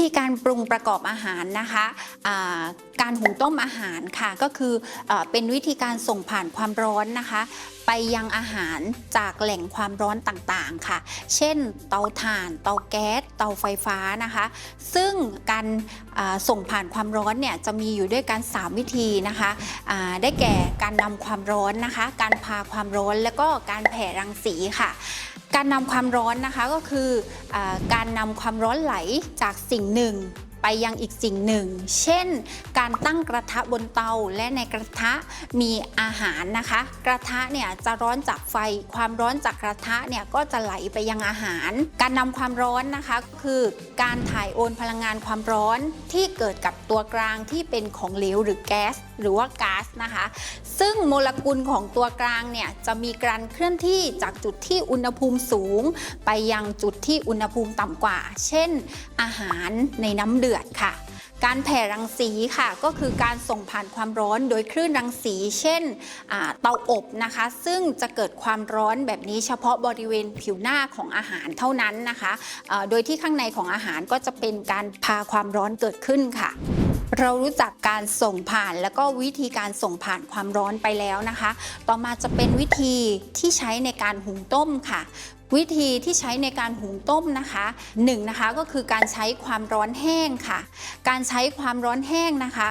ธีการปรุงประกอบอาหารนะคะการหุงต้มอาหารค่ะก็คืออเป็นวิธีการส่งผ่านความร้อนนะคะ ไปยังอาหารจากแหล่งความร้อนต่างๆค่ะ เช่น เตาถ่าน เตาแก๊ส เตาไฟฟ้านะคะ ซึ่งการส่งผ่านความร้อนเนี่ยจะมีอยู่ด้วยกัน 3 วิธีนะคะได้แก่การนำความร้อนนะคะ การพาความร้อนแล้วก็การแผ่รังสีค่ะ การนำความร้อนนะคะก็คืออการนำความร้อนไหลจากสิ่งหนึ่ง ไปยังอีกสิ่งหนึ่ง เช่น การตั้งกระทะบนเตาและในกระทะมีอาหารนะคะ กระทะเนี่ยจะร้อนจากไฟ ความร้อนจากกระทะเนี่ยก็จะไหลไปยังอาหาร การนำความร้อนนะคะก็คือการถ่ายโอนพลังงานความร้อนที่เกิดกับตัวกลางที่เป็นของเหลวหรือแก๊สหรือว่าก๊าซนะคะ ซึ่งโมเลกุลของตัวกลางเนี่ยจะมีการเคลื่อนที่จากจุดที่อุณหภูมิสูง ไปยังจุดที่อุณหภูมิต่ำกว่า เช่น อาหารในน้ำเดือดค่ะ การแผ่รังสีค่ะก็คือการส่งผ่านความร้อนโดยคลื่นรังสี เช่นเตาอบนะคะ ซึ่งจะเกิดความร้อนแบบนี้เฉพาะบริเวณผิวหน้าของอาหารเท่านั้นนะคะ โดยที่ข้างในของอาหารก็จะเป็นการพาความร้อนเกิดขึ้นค่ะ เรารู้จักการส่งผ่านแล้วก็วิธีการส่งผ่านความร้อนไปแล้วนะคะ ต่อมาจะเป็นวิธีที่ใช้ในการหุงต้มค่ะ วิธีที่ใช้ในการหุงต้มนะคะหนึ่งนะคะก็คือการใช้ความร้อนแห้งค่ะ การใช้ความร้อนแห้งนะคะ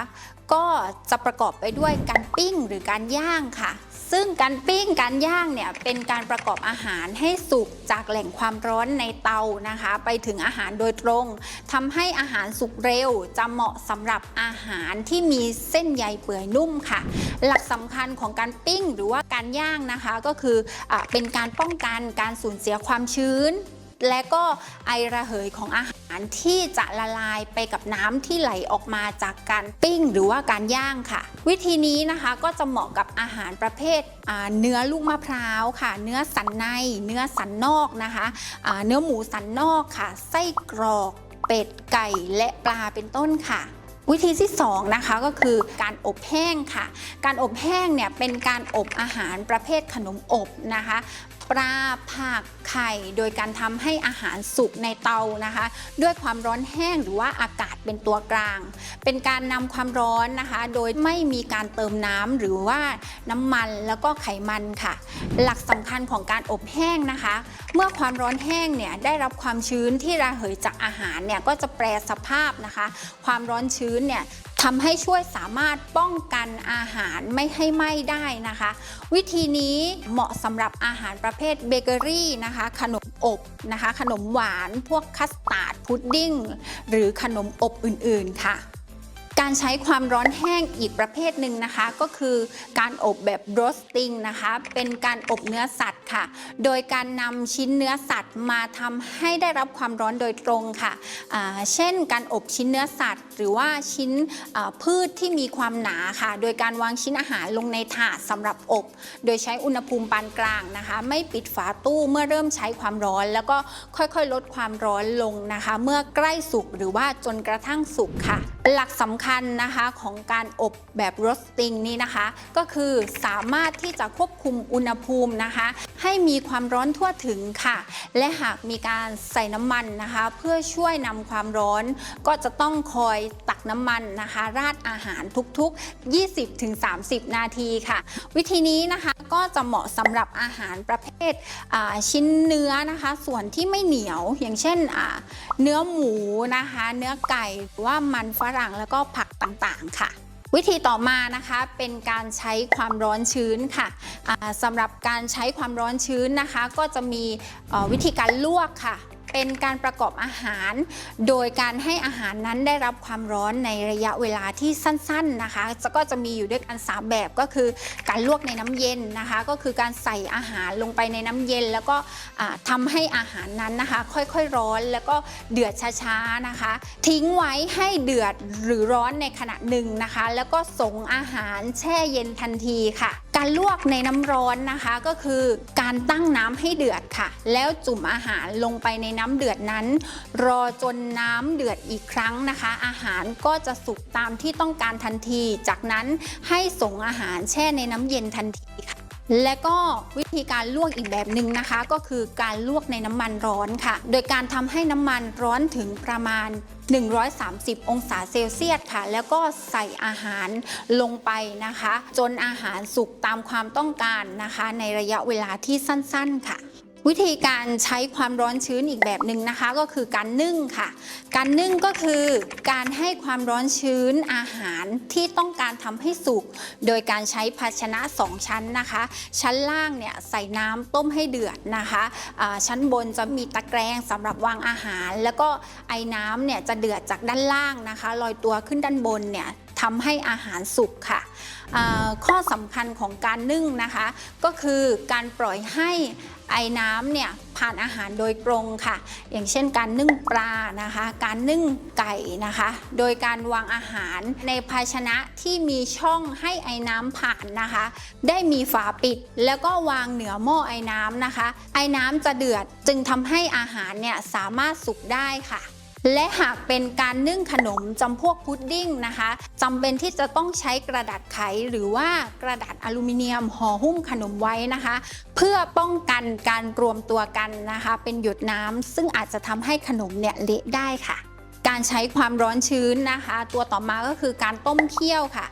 ก็จะประกอบไปด้วยการปิ้งหรือการย่างค่ะ ซึ่งการปิ้งการย่างเนี่ยเป็นการประกอบอาหารให้สุกจากแหล่งความร้อนในเตานะคะ ไปถึงอาหารโดยตรงทำให้อาหารสุกเร็ว จะเหมาะสำหรับอาหารที่มีเส้นใยเปื่อยนุ่มค่ะ หลักสำคัญของการปิ้งหรือว่าการย่างนะคะก็คืออเป็นการป้องกันการสูญเสียความชื้น และก็ไอระเหยของอาหารารที่จะละลายไปกับน้ำที่ไหลออกมาจากการปิ้งหรือว่าการย่างค่ะ วิธีนี้นะคะก็จะเหมาะกับอาหารประเภทเนื้อลูกมะพร้าวค่ะ เนื้อสันใน เนื้อสันนอกนะคะเนื้อหมูสันนอกค่ะ ไส้กรอก เป็ดไก่และปลาเป็นต้นค่ะวิธีที่2นะคะก็คือการอบแห้งค่ะ การอบแห้งเนี่ยเป็นการอบอาหารประเภทขนมอบนะคะ ปลาผักไข่ โดยการทำให้อาหารสุกในเตานะคะ ด้วยความร้อนแห้งหรือว่าอากาศเป็นตัวกลาง เป็นการนำความร้อนนะคะ โดยไม่มีการเติมน้ำหรือว่าน้ำมันแล้วก็ไขมันค่ะ หลักสำคัญของการอบแห้งนะคะ เมื่อความร้อนแห้งเนี่ยได้รับความชื้นที่ระเหยจากอาหารเนี่ยก็จะแปรสภาพนะคะ ความร้อนชื้นเนี่ย ทำให้ช่วยสามารถป้องกันอาหารไม่ให้ไหม้ได้นะคะ วิธีนี้เหมาะสำหรับอาหารประเภทเบเกอรี่นะคะ ขนมอบนะคะ ขนมหวาน พวกคัสตาร์ดพุดดิ้ง หรือขนมอบอื่นๆค่ะ การใช้ความร้อนแห้งอีกประเภทหนึ่งนะคะ ก็คือการอบแบบ roasting นะคะ เป็นการอบเนื้อสัตว์ค่ะ โดยการนำชิ้นเนื้อสัตว์มาทำให้ได้รับความร้อนโดยตรงค่ะ เช่น การอบชิ้นเนื้อสัตว์ หรือว่าชิ้นพืชที่มีความหนาค่ะ โดยการวางชิ้นอาหารลงในถาดสำหรับอบ โดยใช้อุณหภูมิปานกลางนะคะ ไม่ปิดฝาตู้เมื่อเริ่มใช้ความร้อน แล้วก็ค่อยๆ ลดความร้อนลงนะคะ เมื่อใกล้สุกหรือว่าจนกระทั่งสุกค่ะ หลักสำคัญนะคะของการอบแบบโรสติ้งนี้นะคะ ก็คือสามารถที่จะควบคุมอุณหภูมินะคะ ให้มีความร้อนทั่วถึงค่ะ และหากมีการใส่น้ำมันนะคะ เพื่อช่วยนำความร้อนก็จะต้องคอยตักน้ำมันนะคะ ราดอาหารทุกๆ 20-30 นาทีค่ะ วิธีนี้นะคะก็จะเหมาะสำหรับอาหารประเภทชิ้นเนื้อนะคะ ส่วนที่ไม่เหนียวอย่างเช่นเนื้อหมูนะคะ เนื้อไก่หรือว่ามันฝรั่งแล้วก็ผักต่างๆค่ะวิธีต่อมานะคะเป็นการใช้ความร้อนชื้นค่ะสำหรับการใช้ความร้อนชื้นนะคะ ก็จะมีวิธีการลวกค่ะ เป็นการประกอบอาหาร โดยการให้อาหารนั้นได้รับความร้อนในระยะเวลาที่สั้นๆนะคะจะก็จะมีอยู่ด้วยกันสามแบบก็คือการลวกในน้ำเย็นนะคะ ก็คือการใส่อาหารลงไปในน้ำเย็น แล้วก็ทำาให้อาหารนั้นนะคะ ค่อยๆร้อนแล้วก็เดือดช้าๆนะคะ ทิ้งไว้ให้เดือดหรือร้อนในขณะหนึ่งนะคะ แล้วก็ส่งอาหารแช่เย็นทันทีค่ะ การลวกในน้ำร้อนนะคะก็คือการตั้งน้ำให้เดือดค่ะ แล้วจุ่มอาหารลงไปในน้ำเดือดนั้น รอจนน้ำเดือดอีกครั้งนะคะ อาหารก็จะสุกตามที่ต้องการทันที จากนั้นให้ส่งอาหารแช่ในน้ำเย็นทันทีค่ะ และก็วิธีการลวกอีกแบบหนึ่งนะคะ ก็คือการลวกในน้ำมันร้อนค่ะ โดยการทำให้น้ำมันร้อนถึงประมาณ 130 องศาเซลเซียสค่ะ แล้วก็ใส่อาหารลงไปนะคะ จนอาหารสุกตามความต้องการนะคะ ในระยะเวลาที่สั้น ๆค่ะ วิธีการใช้ความร้อนชื้นอีกแบบหนึ่งนะคะ ก็คือการนึ่งค่ะ การนึ่งก็คือการให้ความร้อนชื้นอาหารที่ต้องการทำให้สุก โดยการใช้ภาชนะ2ชั้นนะคะ ชั้นล่างเนี่ยใส่น้ำต้มให้เดือดนะคะอ่าชั้นบนจะมีตะแกรงสำหรับวางอาหาร แล้วก็ไอ้น้ำเนี่ยจะเดือดจากด้านล่างนะคะลอยตัวขึ้นด้านบนเนี่ยทำให้อาหารสุกค่ะ ข้อสำคัญของการนึ่งนะคะ ก็คือการปล่อยให้ ไอ้น้ำเนี่ยผ่านอาหารโดยตรงค่ะ อย่างเช่นการนึ่งปลานะคะ การนึ่งไก่นะคะ โดยการวางอาหารในภาชนะที่มีช่องให้ไอ้น้ำผ่านนะคะ ได้มีฝาปิด แล้วก็วางเหนือหม้อไอ้น้ำนะคะ ไอ้น้ำจะเดือดจึงทำให้อาหารเนี่ยสามารถสุกได้ค่ะ และหากเป็นการนึ่งขนมจำพวกพุดดิ้งนะคะจำเป็นที่จะต้องใช้กระดาษไขหรือว่ากระดาษอลูมิเนียมห่อหุ้มขนมไว้นะคะ เพื่อป้องกันการรวมตัวกันนะคะ เป็นหยดน้ำซึ่งอาจจะทำให้ขนมเนี่ยเละได้ค่ะ การใช้ความร้อนชื้นนะคะ ตัวต่อมาก็คือการต้มเคี่ยวค่ะ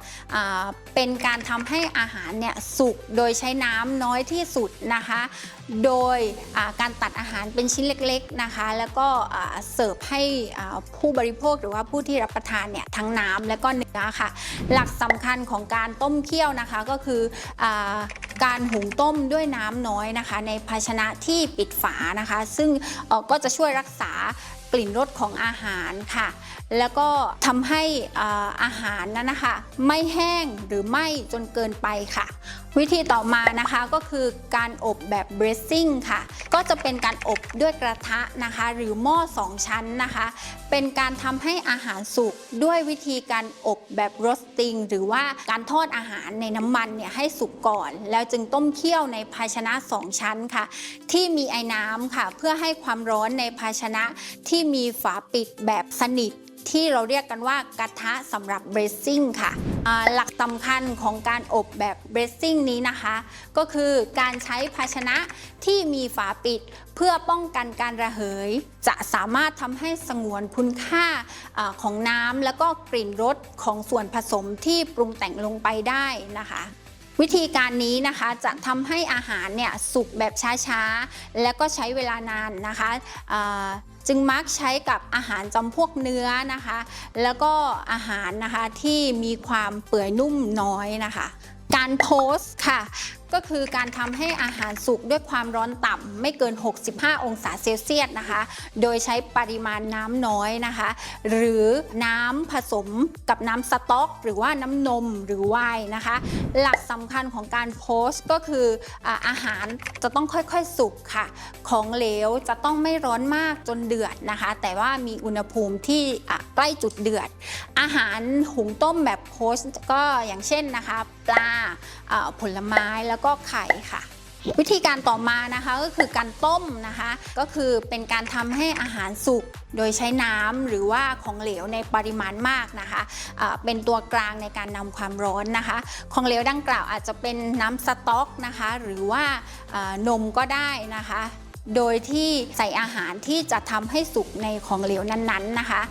เป็นการทำให้อาหารเนี่ยสุกโดยใช้น้ำน้อยที่สุดนะคะ โดยการตัดอาหารเป็นชิ้นเล็กๆนะคะ แล้วก็เสิร์ฟให้ผู้บริโภคหรือว่าผู้ที่รับประทานเนี่ยทั้งน้ำและก็เนื้อค่ะ หลักสำคัญของการต้มเคี่ยวนะคะก็คืออการหุงต้มด้วยน้ำน้อยนะคะ ในภาชนะที่ปิดฝานะคะ ซึ่งก็จะช่วยรักษา กลิ่นรสของอาหารค่ะ แล้วก็ทำให้อาหารนั้นนะคะ ไม่แห้งหรือไหม้จนเกินไปค่ะ วิธีต่อมานะคะก็คือการอบแบบ bracing ค่ะ ก็จะเป็นการอบด้วยกระทะนะคะ หรือหม้อสองชั้นนะคะ เป็นการทำให้อาหารสุกด้วยวิธีการอบแบบ roasting หรือว่าการทอดอาหารในน้ำมันเนี่ยให้สุกก่อน แล้วจึงต้มเคี่ยวในภาชนะสองชั้นค่ะ ที่มีไอ้น้ำค่ะ เพื่อให้ความร้อนในภาชนะที่มีฝาปิดแบบสนิทที่เราเรียกกันว่ากระทะสำหรับ bracing ค่ะ หลักสำคัญของการอบแบบ bracing นี้นะคะ ก็คือการใช้ภาชนะที่มีฝาปิดเพื่อป้องกันการระเหย จะสามารถทำให้สงวนคุณค่าอาของน้ำแล้วก็กลิ่นรสของส่วนผสมที่ปรุงแต่งลงไปได้นะคะ วิธีการนี้นะคะจะทำให้อาหารเนี่ยสุกแบบช้าๆ แล้วก็ใช้เวลานานนะคะจึงมักใช้กับอาหารจำพวกเนื้อนะคะ แล้วก็อาหารนะคะที่มีความเปื่อยนุ่มน้อยนะคะ การโพสค่ะ ก็คือการทำให้อาหารสุกด้วยความร้อนต่ำไม่เกิน 65 องศาเซลเซียสนะคะ โดยใช้ปริมาณน้ำน้อยนะคะ หรือน้ำผสมกับน้ำสต๊อก หรือว่าน้ำนมหรือไวน์นะคะ หลักสำคัญของการโพสต์ก็คืออาหารจะต้องค่อยๆสุกค่ะ ของเหลวจะต้องไม่ร้อนมากจนเดือดนะคะ แต่ว่ามีอุณหภูมิที่ใกล้จุดเดือด อาหารหุงต้มแบบโพสต์ก็อย่างเช่นนะคะ ปลาอ่าผลไม้แล้วก็ไข่ค่ะ วิธีการต่อมานะคะก็คือการต้มนะคะ ก็คือเป็นการทำให้อาหารสุกโดยใช้น้ำหรือว่าของเหลวในปริมาณมากนะคะอ่าเป็นตัวกลางในการนำความร้อนนะคะ ของเหลวดังกล่าวอาจจะเป็นน้ำสต๊อกนะคะ หรือว่านมก็ได้นะคะโดยที่ใส่อาหารที่จะทำให้สุกในของเหลวนั้นๆนะคะ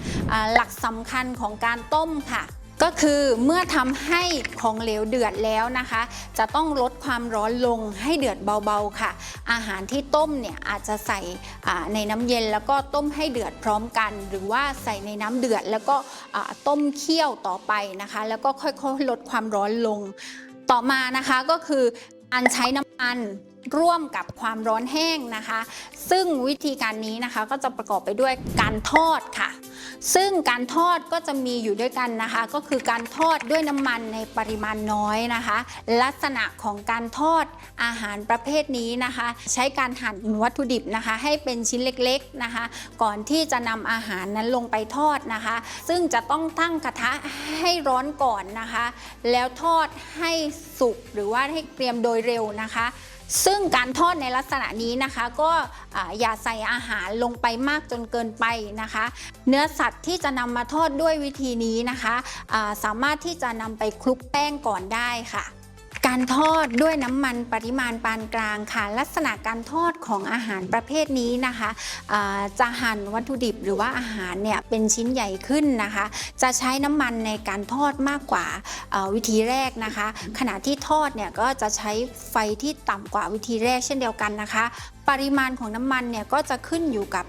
หลักสำคัญของการต้มค่ะ ก็คือเมื่อทำให้ของเหลวเดือดแล้วนะคะ จะต้องลดความร้อนลงให้เดือดเบาๆค่ะ อาหารที่ต้มเนี่ยอาจจะใส่ในน้ำเย็นแล้วก็ต้มให้เดือดพร้อมกัน หรือว่าใส่ในน้ำเดือดแล้วก็ต้มเคี่ยวต่อไปนะคะ แล้วก็ค่อยๆลดความร้อนลง ต่อมานะคะก็คือการใช้น้ำมัน ร่วมกับความร้อนแห้งนะคะ ซึ่งวิธีการนี้นะคะก็จะประกอบไปด้วยการทอดค่ะ ซึ่งการทอดก็จะมีอยู่ด้วยกันนะคะ ก็คือการทอดด้วยน้ำมันในปริมาณน้อยนะคะ ลักษณะของการทอดอาหารประเภทนี้นะคะ ใช้การหั่นวัตถุดิบนะคะ ให้เป็นชิ้นเล็กๆนะคะ ก่อนที่จะนำอาหารนั้นลงไปทอดนะคะ ซึ่งจะต้องตั้งกระทะให้ร้อนก่อนนะคะ แล้วทอดให้สุกหรือว่าให้เตรียมโดยเร็วนะคะ ซึ่งการทอดในลักษณะนี้นะคะก็อ่าอย่าใส่อาหารลงไปมากจนเกินไปนะคะ เนื้อสัตว์ที่จะนำมาทอดด้วยวิธีนี้นะคะะสามารถที่จะนำไปคลุกแป้งก่อนได้ค่ะ การทอดด้วยน้ำมันปริมาณปานกลางค่ะ ลักษณะการทอดของอาหารประเภทนี้นะคะจะหั่นวัตถุดิบหรือว่าอาหารเนี่ยเป็นชิ้นใหญ่ขึ้นนะคะ จะใช้น้ำมันในการทอดมากกว่าวิธีแรกนะคะ ขณะที่ทอดเนี่ยก็จะใช้ไฟที่ต่ำกว่าวิธีแรกเช่นเดียวกันนะคะปริมาณของน้ำมันเนี่ยก็จะขึ้นอยู่กับ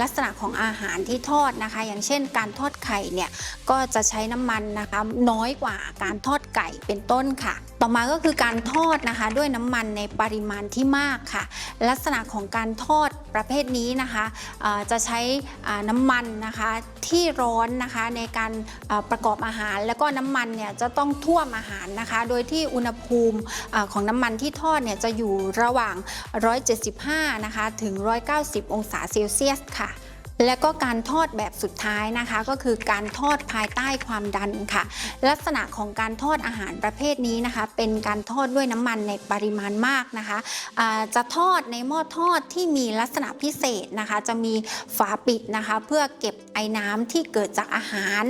ลักษณะของอาหารที่ทอดนะคะ อย่างเช่น การทอดไข่เนี่ยก็จะใช้น้ำมันนะคะน้อยกว่าการทอดไก่เป็นต้นค่ะ ต่อมาก็คือการทอดนะคะด้วยน้ำมันในปริมาณที่มากค่ะ ลักษณะของการทอด ประเภทนี้นะคะจะใช้น้ำมันนะคะที่ร้อนนะคะในการประกอบอาหาร แล้วก็น้ำมันเนี่ยจะต้องท่วมอาหารนะคะ โดยที่อุณหภูมิของน้ำมันที่ทอดเนี่ยจะอยู่ระหว่าง 175 นะคะถึง 190 องศาเซลเซียสค่ะ และก็การทอดแบบสุดท้ายนะคะ ก็คือการทอดภายใต้ความดันค่ะ ลักษณะของการทอดอาหารประเภทนี้นะคะ เป็นการทอดด้วยน้ำมันในปริมาณมากนะคะจะทอดในหม้อทอดที่มีลักษณะพิเศษนะคะ จะมีฝาปิดนะคะ เพื่อเก็บไอ้น้ำที่เกิดจากอาหาร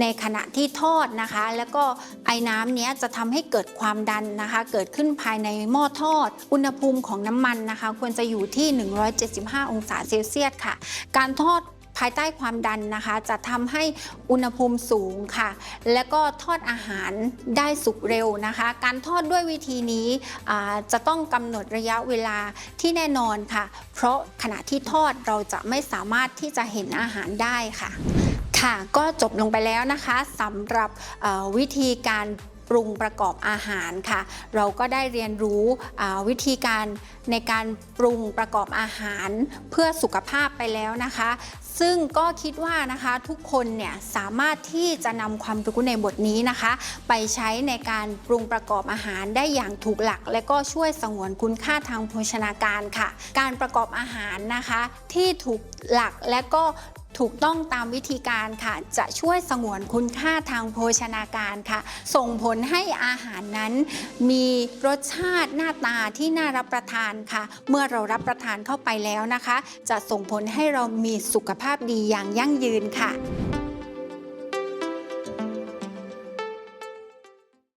ในขณะที่ทอดนะคะ แล้วก็ไอ้น้ำเนี้ยจะทำให้เกิดความดันนะคะ เกิดขึ้นภายในหม้อทอด อุณหภูมิของน้ำมันนะคะ ควรจะอยู่ที่ 175 องศาเซลเซียสค่ะ การทอด ภายใต้ความดันนะคะ จะทำให้อุณหภูมิสูงค่ะ แล้วก็ทอดอาหารได้สุกเร็วนะคะ การทอดด้วยวิธีนี้จะต้องกำหนดระยะเวลาที่แน่นอนค่ะ เพราะขณะที่ทอดเราจะไม่สามารถที่จะเห็นอาหารได้ค่ะค่ะก็จบลงไปแล้วนะคะสำหรับวิธีการปรุงประกอบอาหารค่ะ เราก็ได้เรียนรู้วิธีการในการปรุงประกอบอาหารเพื่อสุขภาพไปแล้วนะคะ ซึ่งก็คิดว่านะคะทุกคนเนี่ยสามารถที่จะนำความรู้ในบทนี้นะคะ ไปใช้ในการปรุงประกอบอาหารได้อย่างถูกหลัก และก็ช่วยสงวนคุณค่าทางโภชนาการค่ะ การประกอบอาหารนะคะ ที่ถูกหลักและก็ ถูกต้องตามวิธีการค่ะ จะช่วยสงวนคุณค่าทางโภชนาการค่ะ ส่งผลให้อาหารนั้น มีรสชาติหน้าตาที่น่ารับประทานค่ะ เมื่อเรารับประทานเข้าไปแล้วนะคะ จะส่งผลให้เรามีสุขภาพดีอย่างยั่งยืนค่ะ